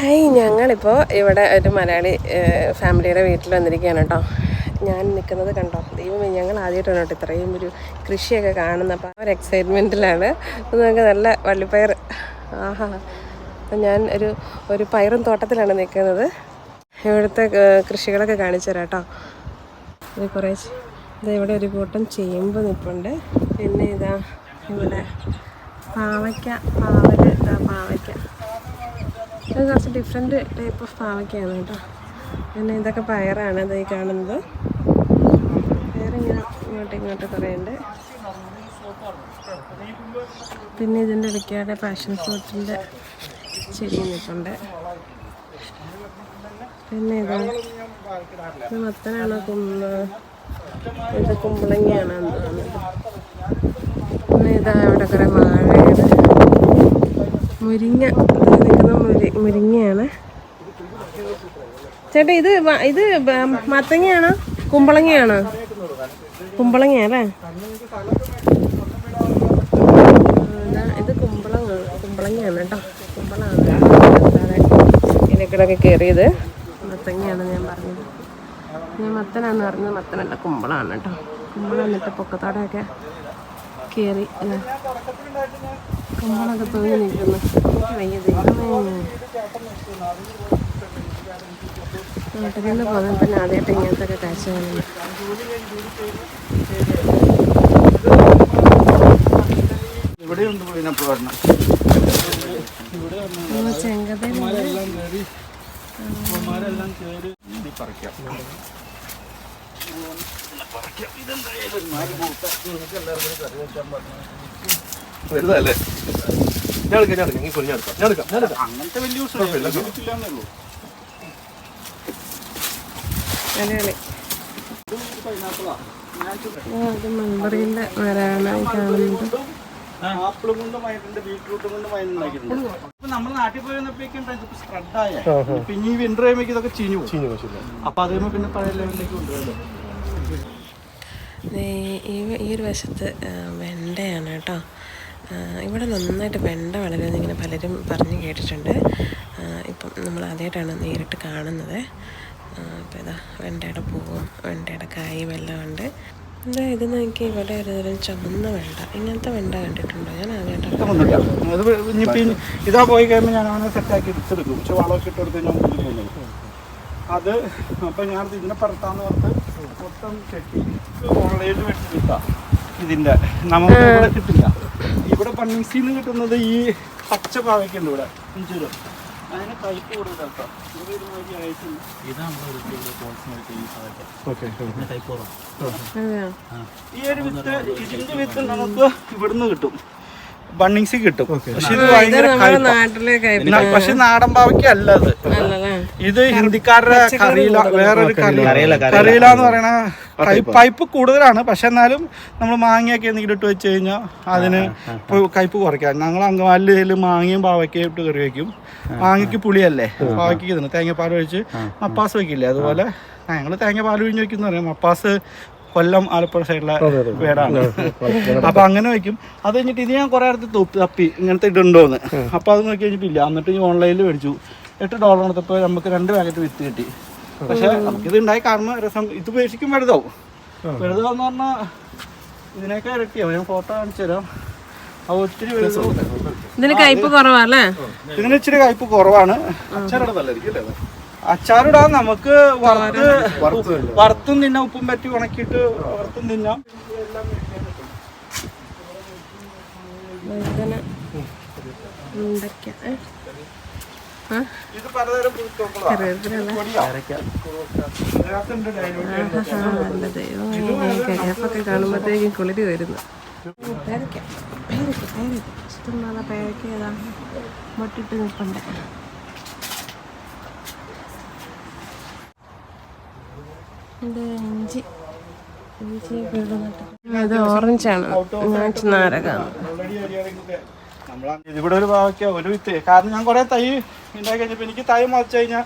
Hi ഞങ്ങളിപ്പോൾ ഇവിടെ ഒരു മലയാളി ഫാമിലിയുടെ വീട്ടിൽ വന്നിരിക്കുകയാണ് കേട്ടോ. ഞാൻ നിൽക്കുന്നത് കണ്ടോ? ദൈവമേ ഞങ്ങൾ ആദ്യമായിട്ടാണ് കേട്ടോ ഇത്രയും ഒരു കൃഷിയൊക്കെ കാണുന്നത്. അപ്പോൾ ആ ഒരു എക്സൈറ്റ്മെന്റിലാണ് നമുക്ക് നല്ല വള്ളിപ്പയർ. ആഹാ. അപ്പം ഞാൻ ഒരു ഒരു പയറും തോട്ടത്തിലാണ് നിൽക്കുന്നത്. ഇവിടുത്തെ കൃഷികളൊക്കെ കാണിച്ചു തരാം കേട്ടോ. ഇത് കുറേ ഇത് ഇവിടെ ഒരു കൂട്ടം ചേമ്പ് നിൽപ്പുണ്ട് പിന്നെ ഇതാ ഇവിടെ പാവയ്ക്ക ഇതാ പാവയ്ക്ക. ഇത് കുറച്ച് ഡിഫറെന്റ് ടൈപ്പ് ഓഫ് പാവയ്ക്കാണ് കേട്ടോ. പിന്നെ ഇതൊക്കെ പയറാണ് അത് ഈ കാണുന്നത്. പയറിങ്ങനെ ഇങ്ങോട്ട് ഇങ്ങോട്ട് കുറേ ഉണ്ട് പിന്നെ ഇതിന്റെ ഇടയ്ക്കാതെ പാഷൻ ഫ്രൂട്ടിന്റെ ചെടി നിൽപ്പുണ്ട് പിന്നെ ഇതാ ഇത് മത്തനാണോ കുമ്പ ഇത് കുമ്പളങ്ങിയാണ് പിന്നെ ഇതാ അവിടെ കുറേ വാഴയുടെ മുരിങ്ങ. നിൽക്കുന്ന മുരി മുരിങ്ങയാണ്. ചേട്ടാ ഇത് ഇത് മത്തങ്ങയാണോ? കുമ്പളങ്ങയാണോ? കുമ്പളങ്ങയല്ലേ ഇതാ കുമ്പളങ്ങ കുമ്പളങ്ങയാണ് കേട്ടോ. കുമ്പളാണ് ഇതിലേക്കിടൊക്കെ കയറിയത്. മത്തങ്ങയാണ് ഞാൻ പറഞ്ഞത്. ഞാൻ മത്തനാന്ന് പറഞ്ഞത് മത്തനല്ല കുമ്പളാണ് കേട്ടോ. കുമ്പളം എന്നിട്ട് പൊക്കത്തോടെയൊക്കെ കയറി. കുമ്പളൊക്കെ തൂങ്ങി നിൽക്കുന്നു. എനിക്ക് വയ്യ നാട്ടിൽ നിന്ന് പോകുമ്പോൾ ആദ്യമായിട്ട് ഇങ്ങനത്തെ കാഴ്ച കാണുന്നു. ഇവിടെയുണ്ട് പിന്നെ പ്രകടനം നമ്മൾ ചെങ്കതയിൽ വലുതല്ലേ? ഞാൻ എടുക്കാം ഞാൻ എടുക്കാം. ഞാൻ എടുക്കാം. ഞാൻ എടുക്കാം അങ്ങനത്തെ വലിയ കാണുന്നത് ആപ്പിളും കൊണ്ട് ബീട്രൂട്ടും കൊണ്ട് ഇപ്പൊ നമ്മൾ നാട്ടിൽ പോയി വന്നപ്പോഴേക്കും സ്പ്രെഡായ പിന്നെ ഈ വിന്റർ കഴിയുമ്പോൾ ഇതൊക്കെ ചീഞ്ഞു ചീഞ്ഞു അപ്പൊ അതേ പിന്നെ പഴയ ലെവലിലേക്ക് കൊണ്ടുവരും ദേ ഈ ഒരു വശത്ത് വെണ്ടയാണ് കേട്ടോ. ഇവിടെ നന്നായിട്ട് വെണ്ട വളരുമെന്ന് ഇങ്ങനെ പലരും പറഞ്ഞു കേട്ടിട്ടുണ്ട്. ഇപ്പം നമ്മൾ ആദ്യമായിട്ടാണ് നേരിട്ട് കാണുന്നത്. അപ്പോൾ ഇതാ വെണ്ടയുടെ പൂവും വെണ്ടയുടെ കായും എല്ലാം ഉണ്ട്. എന്താ ഇത് നോക്കി ഇവിടെ ഒരു തരം ചുമന്ന വെണ്ട. ഇങ്ങനത്തെ വെണ്ട കണ്ടിട്ടുണ്ടോ? ഞാൻ ആദ്യമായിട്ടാണ് ഇതാ പോയി കഴിയുമ്പോൾ ഞാൻ അവനെ സെറ്റാക്കി എടുത്തെടുക്കും. പക്ഷെ വളമൊക്കെ ഇട്ട് കൊടുത്ത് ഞാൻ അത് അപ്പം ഞാൻ ഇതിനെ പറത്താന്ന് പറഞ്ഞ് മൊത്തം കെട്ടി. ഓൺലൈനിൽ വെട്ടി കിട്ടാം ഇതിന്റെ നമുക്ക് ഇവിടെ കിട്ടില്ല. ഇവിടെ പണ്ണിസിന്ന് കിട്ടുന്നത് ഈ പച്ച പാവയ്ക്കുണ്ട് ഇവിടെ? ഇഞ്ചിരും അതിന് കയ്പ് അതെയോ ഈ ഒരു വിത്ത് ഇതിന്റെ വിത്ത് നമുക്ക് ഇവിടുന്ന് കിട്ടും. ബണ്ണിങ്സ് കിട്ടും. പക്ഷെ ഇത് ഭയങ്കര പക്ഷെ നാടൻ പാവയ്ക്ക് അല്ല അത്. ഇത് ഹിന്ദിക്കാരുടെ കറിയില വേറൊരു കറിയില കറിയില എന്ന് പറയണ കൈപ്പ് കൂടുതലാണ്. പക്ഷെ എന്നാലും നമ്മൾ മാങ്ങയൊക്കെ എന്തെങ്കിലും ഇട്ട് വെച്ച് കഴിഞ്ഞാൽ അതിന് കയ്പ്പ് കയ്പ് കുറയ്ക്കാം. ഞങ്ങൾ അങ്കമാലിയിൽ മാങ്ങയും പാവയ്ക്കയും ഇട്ട് കറി വയ്ക്കും മാങ്ങയ്ക്ക് പുളിയല്ലേ? പാവയ്ക്ക് ഇതിന് തേങ്ങാപ്പാൽ ഒഴിച്ച് മപ്പാസ് വയ്ക്കില്ലേ അതുപോലെ ഞങ്ങൾ തേങ്ങാപ്പാൽ ഒഴിഞ്ഞ് വെക്കുന്ന പറയാം. മപ്പാസ് കൊല്ലം ആലപ്പുഴ സൈഡിലെ വീടാണ്. അപ്പൊ അങ്ങനെ വെക്കും. അത് കഴിഞ്ഞിട്ട് ഇത് ഞാൻ കുറെ അടുത്ത് തൊപ്പി തപ്പി. ഇങ്ങനത്തെ ഇട്ടുണ്ടോന്ന് അപ്പൊ അത് നോക്കി കഴിഞ്ഞിട്ടില്ല. എന്നിട്ട് ഈ ഓൺലൈനിൽ മേടിച്ചു. എട്ട് ഡോളർ എടുത്തപ്പോൾ നമുക്ക് രണ്ട് പാക്കറ്റ് വിത്ത് കിട്ടി. പക്ഷെ നമുക്കിത് ഉണ്ടായി കാരണം രസം. ഇത് ഉപേക്ഷിക്കും വലുതാവും. വലുതാവെന്ന് പറഞ്ഞാൽ ഇതിനേക്കാൾ ഇരട്ടിയാവും. ഞാൻ ഫോട്ടോ കാണിച്ചു തരാം. അത് ഒത്തിരി ഇതിന് കയ്പ് കുറവല്ലേ? ഇതിന് ഇച്ചിരി കയ്പ് കുറവാണ്? അച്ചാറിടാൻ നമുക്ക് വറുത്ത് വറുത്തും തിന്നാം. ഉപ്പും പറ്റി ഉണക്കിയിട്ട് വറുത്തും തിന്നാം. കരിയപ്പൊക്കെ കാണുമ്പോഴത്തേക്കും കുളിരി വരുന്നു. പേരയ്ക്ക പേരയ്ക്ക പേരയ്ക്ക ഇഷ്ടംപോലെ പേരയ്ക്ക ഏതാ? മൊട്ടിട്ട് നിൽപ്പുണ്ട്. ഇത് ഇഞ്ചി. ഇഞ്ചി ഇത് ഓറഞ്ചാണ് ഞാൻ നാരകാണ് ഇതിവിടെ ഒരു ഭാഗമൊക്കെ ഒരു വിത്ത്. കാരണം ഞാൻ കുറെ തൈ ഉണ്ടാക്കി കഴിഞ്ഞപ്പോ എനിക്ക് തൈ മുളച്ചു കഴിഞ്ഞാൽ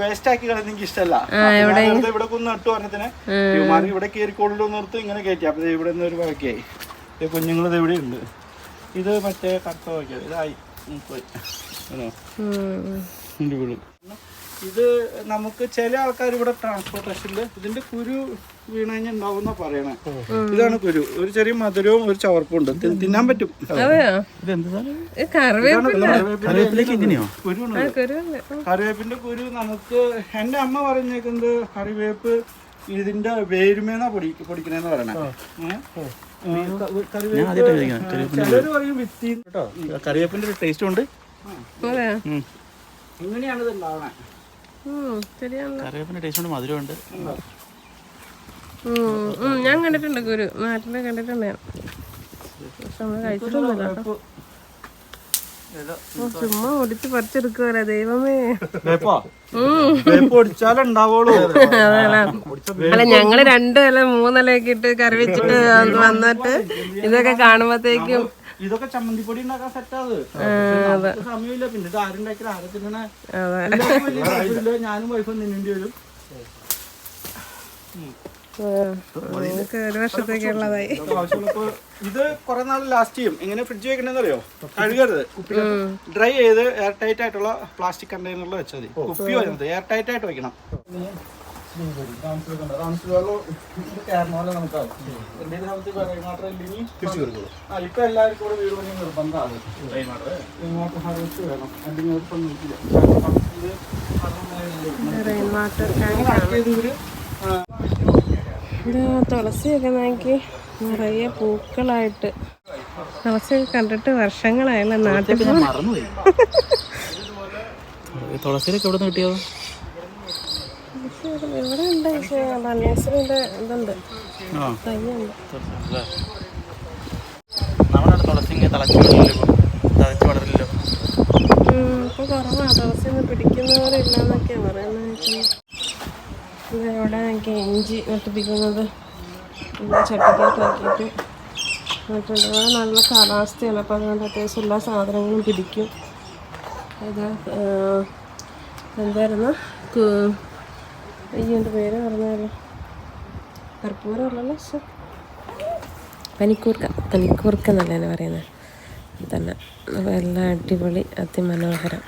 വേസ്റ്റ് ആക്കി കളയുന്നത് എനിക്ക് ഇഷ്ടമല്ല ഇവിടെ കുന്ന് നട്ടു പറഞ്ഞതിന് മാറി ഇവിടെ കയറിക്കൊള്ളു നിർത്ത് ഇങ്ങനെ കയറ്റി. അപ്പൊ ഇവിടെ നിന്ന് ഒരു കുഞ്ഞുങ്ങൾ ഇത് ഇവിടെ ഉണ്ട്. ഇത് മറ്റേ കറുത്ത ഭാഗ്യം. ഇതായി. പോയി. ഇത് നമുക്ക് ചില ആൾക്കാർ ഇവിടെ ട്രാൻസ്പോർട്ടേഷനിൽ ഇതിന്റെ കുരു വീണ് കഴിഞ്ഞാൽ ഉണ്ടാവുന്ന പറയണേ ഇതാണ് കുരു. ഒരു ചെറിയ മധുരവും ഒരു ചവർപ്പും ഉണ്ട്. തിന്നാൻ പറ്റും. കറിവേപ്പിന്റെ കുരു നമുക്ക് എന്റെ അമ്മ പറഞ്ഞേക്കുന്നത് കറിവേപ്പ് ഇതിന്റെ വേരുമേന്നാ പൊടി പൊടിക്കണേന്ന് പറയണേ. ചിലര് പറയും വിത്തി കറിവേപ്പിന്റെ ഒരു ടേസ്റ്റും ഉണ്ട്. ഇങ്ങനെയാണ് ഇത് ഉണ്ടാവണേ. കറിവേപ്പിന്റെ ടേസ്റ്റ് ഉണ്ട് മധുരമുണ്ട്. ഞാൻ കണ്ടിട്ടുണ്ട് ഗുരു നാട്ടിൽ കണ്ടിട്ടുണ്ട് ചുമ്മാ ഒടിച്ച് പറിച്ചെടുക്കുവല്ലേ ദൈവമേ. അല്ല ഞങ്ങൾ രണ്ട് ഇല മൂന്നിലയൊക്കെ ഇട്ട് കറി വെച്ചിട്ട് വന്ന് വന്നിട്ട് ഇതൊക്കെ കാണുമ്പത്തേക്കും ഇതൊക്കെ ചമ്മന്തിപ്പൊടി ഉണ്ടാക്കാൻ സെറ്റാത് സമയമില്ല. പിന്നെ ഇത് ആരുണ്ടാക്കി ആരെ തിന്നണേ. ഞാനും വൈഫും തിന്നേണ്ടി വരും. നിങ്ങൾക്ക് ഒരു വർഷത്തേക്കുള്ളതായി. ഇത് കുറെ നാൾ ലാസ്റ്റ് ചെയ്യും. എങ്ങനെ ഫ്രിഡ്ജ് വെക്കണമെന്ന് അറിയോ കഴുകരുത് ഡ്രൈ ചെയ്ത് എയർ ടൈറ്റ് ആയിട്ടുള്ള പ്ലാസ്റ്റിക് കണ്ടെയ്നറിൽ വെച്ചാൽ മതി. കുപ്പി വരുന്നത്. എയർ ടൈറ്റ് ആയിട്ട് വെക്കണം. ഇപ്പൊ എല്ലാവർക്കും കൂടെ വീട് പണി നിർബന്ധമാണ് ഇങ്ങോട്ട് ഹാർവെസ്റ്റ് വേണം അല്ലെങ്കിൽ അത് സമ്മതിക്കില്ല. കാരണം ഇത് റെയിൻ വാട്ടർ കട്ട് ചെയ്ത് ആ, ഇത് തുളസിയൊക്കെ നോക്കി നിറയെ പൂക്കളായിട്ട്. തുളസിയൊക്കെ കണ്ടിട്ട് വർഷങ്ങളായല്ലോ നാട്ടിൽ തുളസിയിലൊക്കെ എവിടെ നിന്ന് കിട്ടിയോ ഇവിടെ ഉണ്ട് പക്ഷേ ഇതുണ്ട്. തയ്യുണ്ട്? നമ്മുടെ തിളച്ച് പറയുന്നത് ഇഞ്ചി നട്ടിപ്പിക്കുന്നത് ചട്ടിക്കകത്ത് ആക്കിയിട്ട് നട്ടിട്ടുണ്ട് ഇവിടെ നല്ല കാലാവസ്ഥയാണ്. അപ്പോൾ അതുകൊണ്ട് അത്യാവശ്യം എല്ലാ സാധനങ്ങളും പിടിക്കും. ഇത് ആ, എന്തായിരുന്നു? അയ്യോ എന്റെ പേര് പറഞ്ഞാലോ കർപ്പൂരമല്ലല്ലോ ശ്ശെ. പനിക്കൂർക്ക പനിക്കൂർക്ക എന്നല്ലേ പറയുന്നത് തന്നെ എല്ലാം അടിപൊളി അതിമനോഹരം.